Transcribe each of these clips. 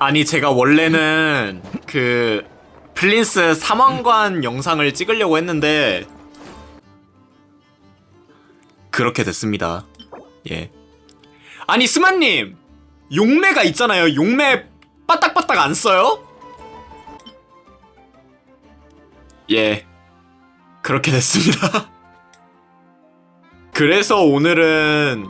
아니 제가 원래는 그 플린스 사망관 영상을 찍으려고 했는데 그렇게 됐습니다. 예. 아니 스마님 용매가 있잖아요. 용매 빠딱빠딱 안 써요? 예. 그렇게 됐습니다. 그래서 오늘은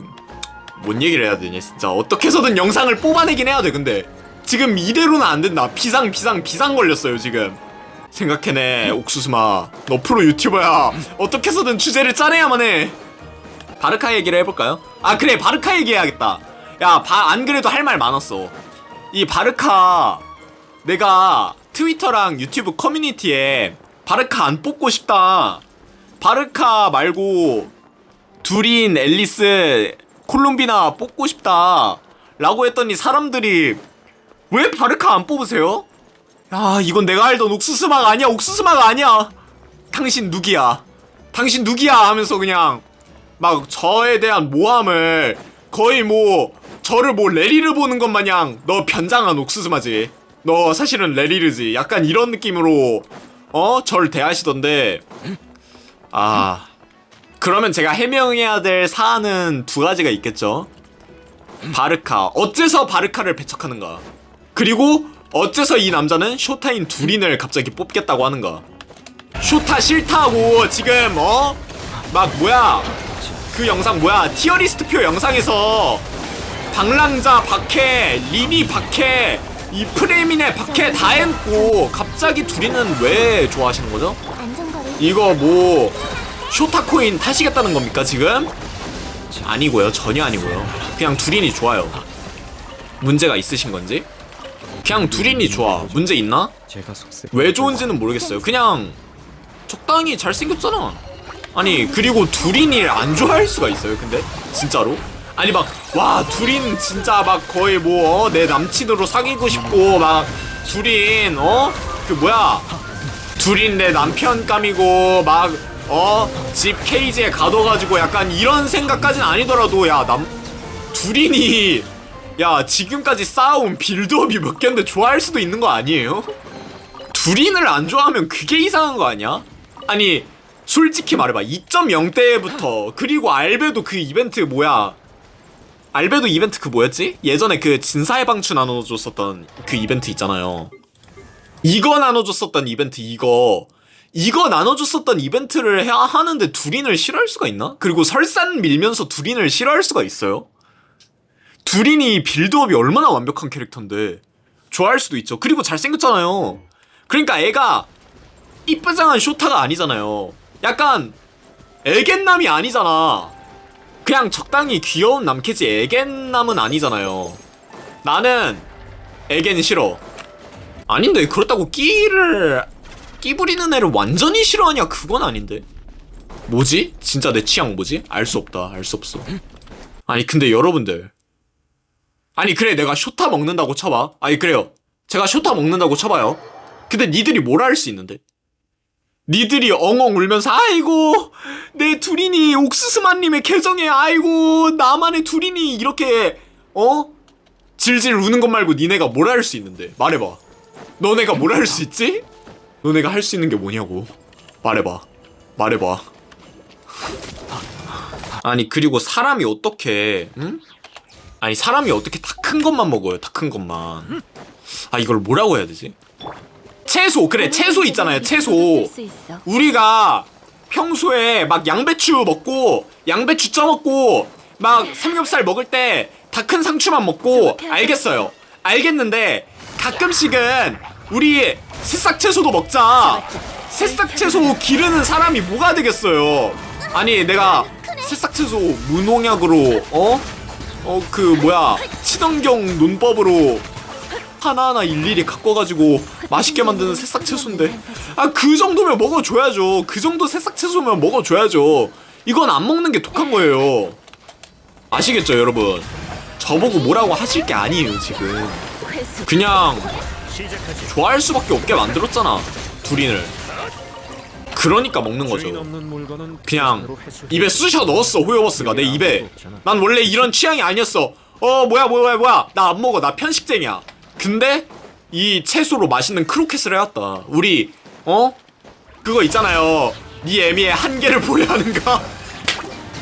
뭔 얘기를 해야 되냐 진짜 어떻게 해서든 영상을 뽑아내긴 해야 돼 근데 지금 이대로는 안 된다. 비상 비상 비상 걸렸어요 지금. 생각해내 옥수수마. 너 프로 유튜버야. 어떻게 해서든 주제를 짜내야만 해. 바르카 얘기를 해볼까요? 아 그래. 바르카 얘기해야겠다. 야안 그래도 할 말 많았어. 이 바르카 내가 트위터랑 유튜브 커뮤니티에 바르카 안 뽑고 싶다. 바르카 말고 둘인 앨리스 콜롬비나 뽑고 싶다. 라고 했더니 사람들이 왜 바르카 안 뽑으세요? 야 이건 내가 알던 옥수수마가 아니야 옥수수마가 아니야 당신 누구야 당신 누구야 하면서 그냥 막 저에 대한 모함을 거의 뭐 저를 뭐 레리르 보는 것 마냥 너 변장한 옥수수마지 너 사실은 레리르지 약간 이런 느낌으로 어? 절 대하시던데 아 그러면 제가 해명해야 될 사안은 두 가지가 있겠죠. 바르카. 어째서 바르카를 배척하는가? 그리고 어째서 이 남자는 쇼타인 둘인을 갑자기 뽑겠다고 하는가? 쇼타 싫다고 지금 어? 막 뭐야? 그 영상 뭐야? 티어리스트표 영상에서 방랑자 박해, 리니 박해, 이 프레미네 박해 다 했고 갑자기 둘이는 왜 좋아하시는 거죠? 이거 뭐 쇼타 코인 타시겠다는 겁니까 지금? 아니고요 전혀 아니고요 그냥 두린이 좋아요 문제가 있으신 건지? 그냥 두린이 좋아 문제 있나? 제가 속세. 왜 좋은지는 모르겠어요 그냥 적당히 잘생겼잖아 아니 그리고 두린이를 안 좋아할 수가 있어요 근데 진짜로? 아니 막 와 두린 진짜 막 거의 뭐 내 남친으로 사귀고 싶고 막 두린 어? 그 뭐야 둘인 내 남편감이고 막 어? 집 케이지에 가둬가지고 약간 이런 생각까진 아니더라도 야 남 둘이니 야 지금까지 쌓아온 빌드업이 몇 개인데 좋아할 수도 있는 거 아니에요? 둘인을 안 좋아하면 그게 이상한 거 아니야? 아니 솔직히 말해봐 2.0대부터 그리고 알베도 그 이벤트 뭐야 알베도 이벤트 그 뭐였지? 예전에 그 진사의 방추 나눠줬었던 그 이벤트 있잖아요 이거 나눠줬었던 이벤트 이거 이거 나눠줬었던 이벤트를 해야 하는데 두린을 싫어할 수가 있나? 그리고 설산 밀면서 두린을 싫어할 수가 있어요? 두린이 빌드업이 얼마나 완벽한 캐릭터인데 좋아할 수도 있죠. 그리고 잘생겼잖아요. 그러니까 애가 이쁘장한 쇼타가 아니잖아요. 약간 애견남이 아니잖아. 그냥 적당히 귀여운 남캐지 애견남은 아니잖아요. 나는 애견 싫어. 아닌데 그렇다고 끼를 끼 부리는 애를 완전히 싫어하냐 그건 아닌데 뭐지? 진짜 내 취향 뭐지? 알 수 없다 알 수 없어 아니 근데 여러분들 아니 그래 내가 쇼타 먹는다고 쳐봐. 아니 그래요. 제가 쇼타 먹는다고 쳐봐요. 근데 니들이 뭘 할 수 있는데? 니들이 엉엉 울면서 아이고 내 두린이 옥수수만님의 계정에 아이고 나만의 두린이 이렇게 어? 질질 우는 것 말고 니네가 뭘 할 수 있는데? 말해봐. 너네가 뭘 할 수 있지? 너네가 할 수 있는 게 뭐냐고. 말해봐. 말해봐. 아니 그리고 사람이 어떻게 응? 아니 사람이 어떻게 다 큰 것만 먹어요 다 큰 것만 아 이걸 뭐라고 해야 되지? 채소 그래 채소 있잖아요 채소. 우리가 평소에 막 양배추 먹고 양배추 쪄 먹고 막 삼겹살 먹을 때 다 큰 상추만 먹고 알겠어요. 알겠는데 가끔씩은 우리 새싹 채소도 먹자. 새싹 채소 기르는 사람이 뭐가 되겠어요? 아니 내가 새싹 채소 무농약으로 어? 어 그 뭐야 친환경 논법으로 하나하나 일일이 가꿔가지고 맛있게 만드는 새싹 채소인데. 아 그 정도면 먹어줘야죠. 그 정도 새싹 채소면 먹어줘야죠. 이건 안 먹는 게 독한 거예요. 아시겠죠 여러분? 저보고 뭐라고 하실 게 아니에요 지금. 그냥 좋아할 수밖에 없게 만들었잖아 둘이를 그러니까 먹는 거죠 그냥 입에 쑤셔 넣었어 호요버스가 내 입에 난 원래 이런 취향이 아니었어 어 뭐야 뭐야 뭐야 나 안 먹어 나 편식쟁이야 근데 이 채소로 맛있는 크로켓을 해왔다. 우리 어 그거 있잖아요. 네 애미의 한계를 보여하는가?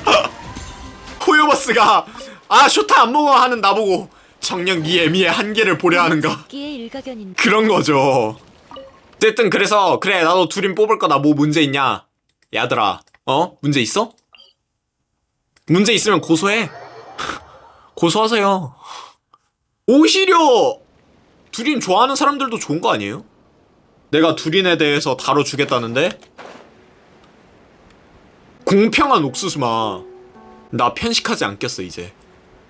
호요버스가 아 쇼타 안 먹어 하는 나보고 정녕 네 애미의 한계를 보려 하는가? 기의 일가견인 그런 거죠. 어쨌든 그래서 그래 나도 둘인 뽑을 거다 뭐 문제 있냐? 야들아 어 문제 있어? 문제 있으면 고소해. 고소하세요. 오히려 둘인 좋아하는 사람들도 좋은 거 아니에요? 내가 둘인에 대해서 다뤄주겠다는데 공평한 옥수수마 나 편식하지 않겠어 이제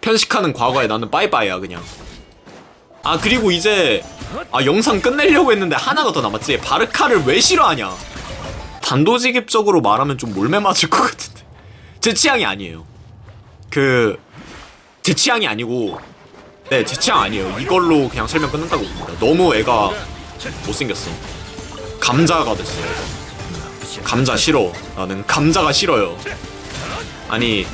편식하는 과거에 나는 빠이빠이야 그냥 아 그리고 이제 아 영상 끝내려고 했는데 하나가 더 남았지. 바르카를 왜 싫어하냐? 단도직입적으로 말하면 좀 몰매 맞을 것 같은데. 제 취향이 아니에요. 그 제 취향이 아니고 네 제 취향 아니에요. 이걸로 그냥 설명 끝난다고 봅니다. 너무 애가 못생겼어. 감자가 됐어. 감자 싫어. 나는 감자가 싫어요. 아니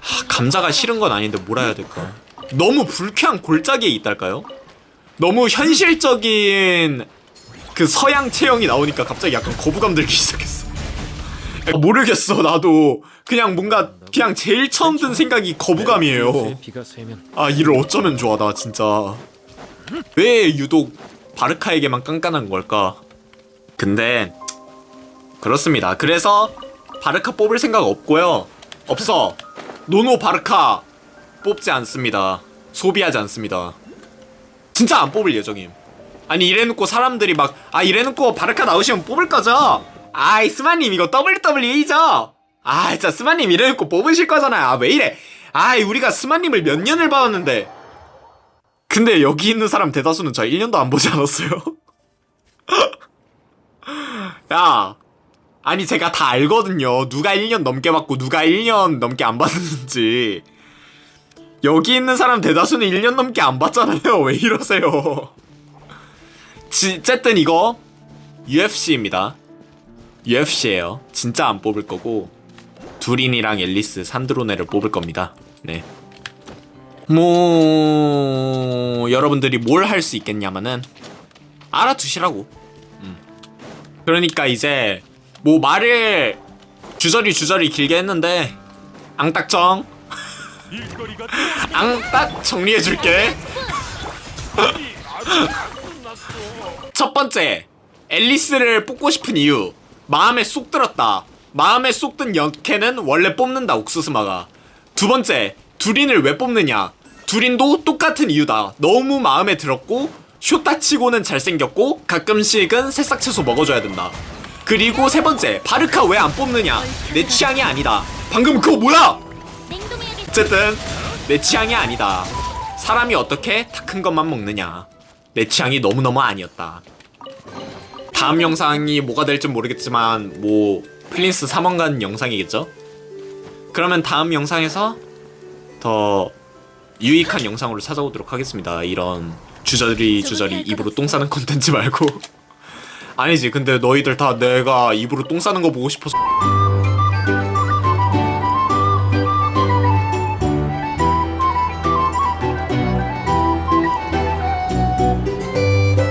하, 감자가 싫은 건 아닌데 뭐라 해야 될까 너무 불쾌한 골짜기에 있달까요? 너무 현실적인 그 서양 체형이 나오니까 갑자기 약간 거부감 들기 시작했어. 아, 모르겠어 나도 그냥 뭔가 그냥 제일 처음 든 생각이 거부감이에요. 비가 새면 아 이를 어쩌면 좋아 나 진짜 왜 유독 바르카에게만 깐깐한 걸까? 근데 그렇습니다. 그래서 바르카 뽑을 생각 없고요. 없어. 노노 바르카 뽑지 않습니다. 소비하지 않습니다. 진짜 안 뽑을 예정임. 아니 이래놓고 사람들이 막 아 이래놓고 바르카 나오시면 뽑을 거죠? 아이 스마님 이거 WWE죠? 아 진짜 스마님 이래놓고 뽑으실 거잖아요. 아 왜 이래? 아이 우리가 스마님을 몇 년을 봐왔는데 근데 여기 있는 사람 대다수는 저 1년도 안 보지 않았어요? 야 아니 제가 다 알거든요. 누가 1년 넘게 받고 누가 1년 넘게 안 받았는지. 여기 있는 사람 대다수는 1년 넘게 안 받잖아요. 왜 이러세요? 지, 어쨌든 이거 UFC입니다. UFC예요. 진짜 안 뽑을 거고 두린이랑 앨리스 산드로네를 뽑을 겁니다. 네. 뭐 여러분들이 뭘 할 수 있겠냐면은 알아두시라고. 음. 그러니까 이제 뭐 말을 주저리 주저리 길게 했는데 앙딱정 앙딱 정리해 줄게. 첫 번째 앨리스를 뽑고 싶은 이유 마음에 쏙 들었다. 마음에 쏙든 역캐는 원래 뽑는다 옥수수마가. 두 번째 두린을 왜 뽑느냐? 두린도 똑같은 이유다. 너무 마음에 들었고 쇼타 치고는 잘생겼고 가끔씩은 새싹 채소 먹어줘야 된다. 그리고 세 번째 바르카 왜 안 뽑느냐? 내 취향이 아니다. 방금 그거 뭐야? 어쨌든 내 취향이 아니다. 사람이 어떻게 다 큰 것만 먹느냐. 내 취향이 너무너무 아니었다. 다음 영상이 뭐가 될지 모르겠지만 뭐 플린스 3원간 영상이겠죠? 그러면 다음 영상에서 더 유익한 영상으로 찾아오도록 하겠습니다. 이런 주저리 주저리 입으로 똥 싸는 콘텐츠 말고 아니지 근데 너희들 다 내가 입으로 똥 싸는 거 보고 싶어서